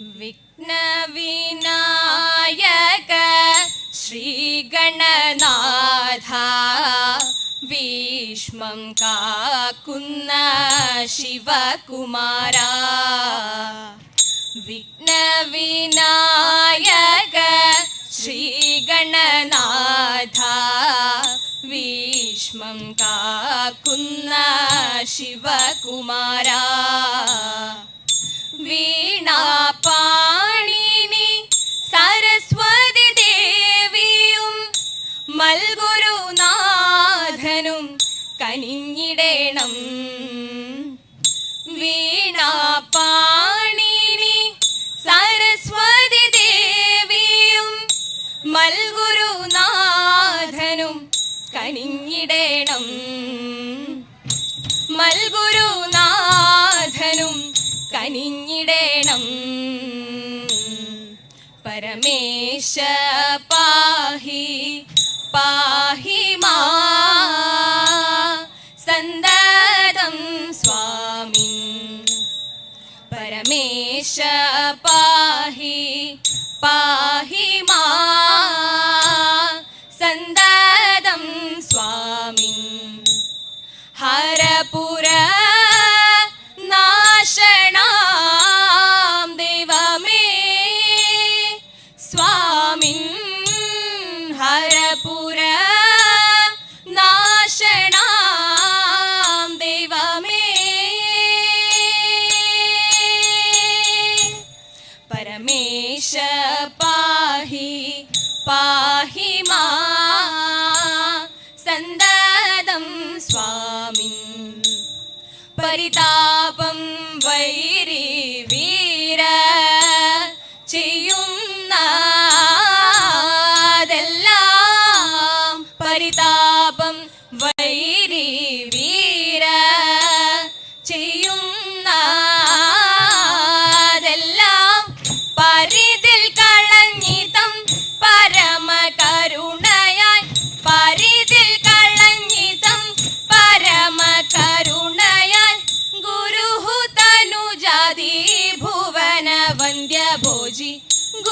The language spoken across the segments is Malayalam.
विघ्नविनायक ग भीष्मं काकुन्न शिवकुमारा। विघ्नविनायक ग्रीगणनाधा भीष्मं काकुन्न शिवकुमार। മൽഗുരുനാഥനും കനിഞ്ഞിടേണം. മൽഗുരുനാഥനും കനിഞ്ഞിടേണം. പരമേശ പാഹി സന്തതം സ്വാമിൻ പരിതാപം വൈരി വീര ചെയ്യുന്ന പരിതാപം വൈരി വീര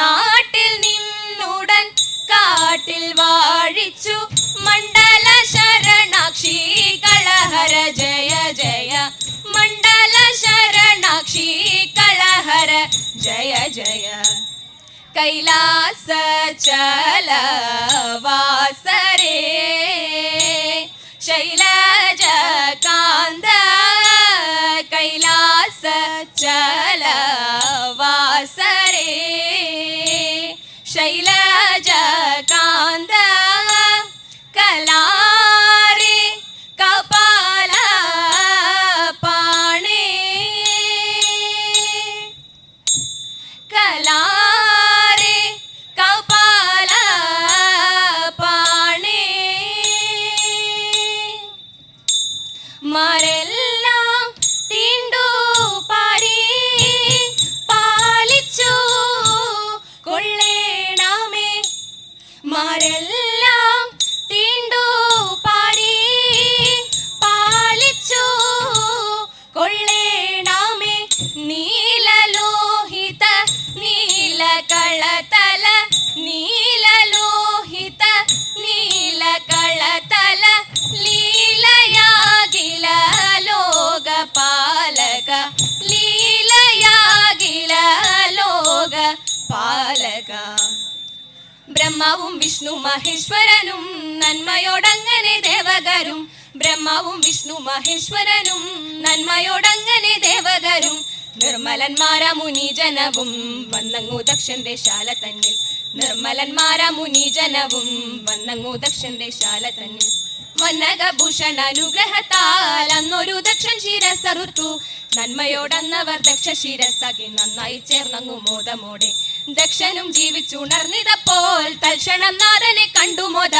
നാട്ടിൽ നിന്നുടൻ കാട്ടിൽ വാഴിച്ചു മണ്ഡല ശരണാക്ഷി കളഹര ജയ ജയ മണ്ഡല ശരണാക്ഷി കളഹര ജയ ജയ കൈലാസ ചല വാസരേ ശൈലജ കാന്ത കൈലാസ ചല ಶೈಲಜ ബ്രഹ്മാവും വിഷ്ണു മഹേശ്വരനും നന്മയോടങ്ങനെ ദേവകരും. ബ്രഹ്മാവും വിഷ്ണു മഹേശ്വരനും നന്മയോടങ്ങനെ ദേവകരും. നിർമ്മലന്മാര മുനിജനവും വന്നങ്ങു ദക്ഷന്റെ ശാല തന്നിൽ. നിർമ്മലന്മാര മുനിജനവും വന്നങ്ങു ദക്ഷന്റെ ശാല തന്നിൽ. അന്നൊരു ദക്ഷൻ ശിരസറുത്തു നന്മയോടന്നവർ ദക്ഷ ശിരസകി നന്നായി ചേർന്നങ്ങു മോദമോടെ. ദക്ഷനും ജീവിച്ചുണർന്നിതപ്പോൾ തൽക്ഷണം നാഥനെ കണ്ടു മോദ.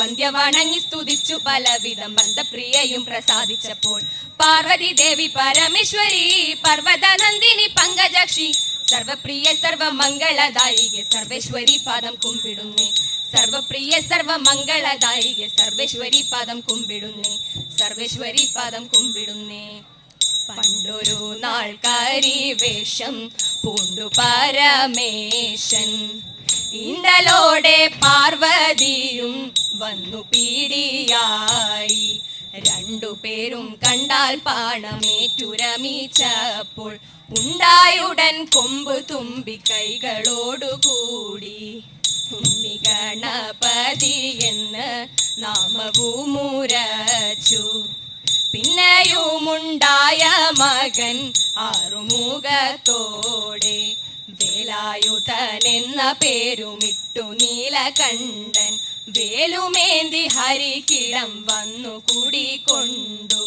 വന്ധ്യവണങ്ങി സ്തുതിച്ചു പലവിധം ബന്ധപ്രിയയും പ്രസാദിച്ചപ്പോൾ. പാർവതി ദേവി പരമേശ്വരി പർവത നന്ദിനി പങ്കജക്ഷി. സർവപ്രിയ സർവമംഗളദായികെ സർവേശ്വരി പാദം കുമ്പിടുന്നേ. സർവപ്രിയ സർവമംഗളദായിക സർവേശ്വരി പാദം കുമ്പിടുന്നേ സർവേശ്വരി പാദം കുമ്പിടുന്നേ. പണ്ടൊരു നാൾക്കാരി വേഷം പൂണ്ടു പരമേശൻ. ഇന്നലോടെ പാർവതിയും വന്നു പീടിയായി രണ്ടു പേരും കണ്ടാൽ പാണമേറ്റുരമിച്ചപ്പോൾ ഉണ്ടായുടൻ കൊമ്പ് തുമ്പി കൈകളോടുകൂടി. ഗണപതി എന്ന് നാമവും മുരച്ചു പിന്നെയുമുണ്ടായ മകൻ ആറുമുഖത്തോടെ വേലായുധനെന്ന പേരുമിട്ടു പേരുമിട്ടു നീലകണ്ഠൻ വേലുമേന്തി ഹരിക്കിടം വന്നു കൂടിക്കൊണ്ടു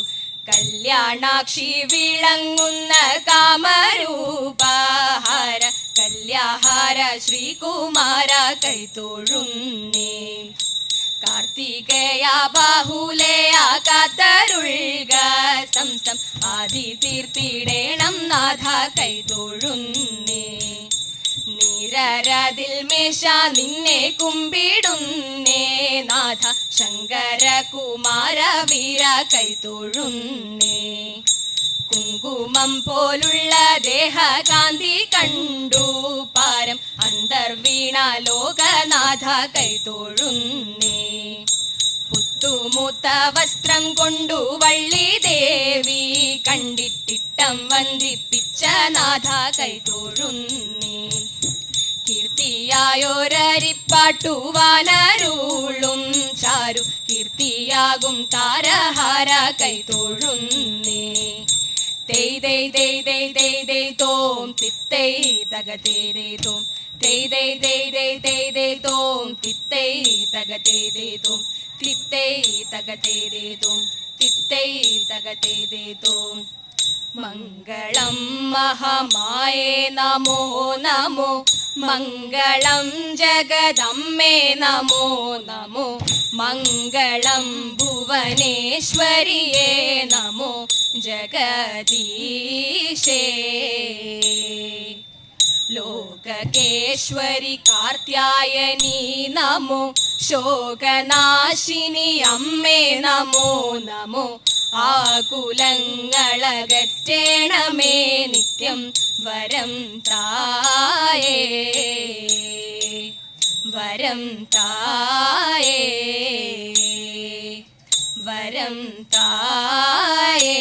കല്യാണാക്ഷി വിളങ്ങുന്ന കാമരൂപഹാര കല്യാഹാര ശ്രീകുമാര കൈതൊഴുന്നേ. കാർത്തികേയ ബാഹുലയാ കാത്തരുൾക. സംസം ആദി തീർത്തിടേണം നാഥ കൈതൊഴുന്നേ. നിരരതിൽ മേശ നിന്നെ കുമ്പിടുന്നേ. നാഥ ശങ്കര കുമാര വീര കൈതൊഴുന്നേ. കുങ്കുമം പോലുള്ള ദേഹകാന്തി കണ്ടു. പാരം അന്തർവീണ ലോകനാഥ കൈതൊഴുന്നേ പുത്തുമൂത്ത വസ്ത്രം കൊണ്ടു വള്ളി ദേവി കണ്ടിട്ടിട്ടം വന്ദിപ്പിച്ച നാഥ കൈതൊഴുന്നേ കീർത്തിയായൊരരിപ്പാട്ടുവാനരുളും ചാരു കീർത്തിയാകും താരഹാര കൈതൊഴുന്നേ തെയ് തെയ് തോം തിത്തൈ തക തേ തേ തോം തെയ് തെയ് തെയ് തെയ് തെയ് തെയ് തോം തിത്തൈ തക തേ തേ തോം തിത്തൈ തക തേ തേ തോം തിത്തൈ തക തേ തേ തോം മംഗളം മഹാമായേ നമോ നമോ മംഗളം ജഗദമ്മേ നമോ നമോ മംഗളം ഭുവനേശ്വരിയേ നമോ ജഗദീശേ. ലോകകേശ്വരി കാർത്യായനി നമോ ശോകനാശിനി അമ്മേ നമോ നമോ. ആകുലങ്ങളകറ്റേണമേ നിത്യം വരം തായേ. വരം തായേ. പരം തായേ.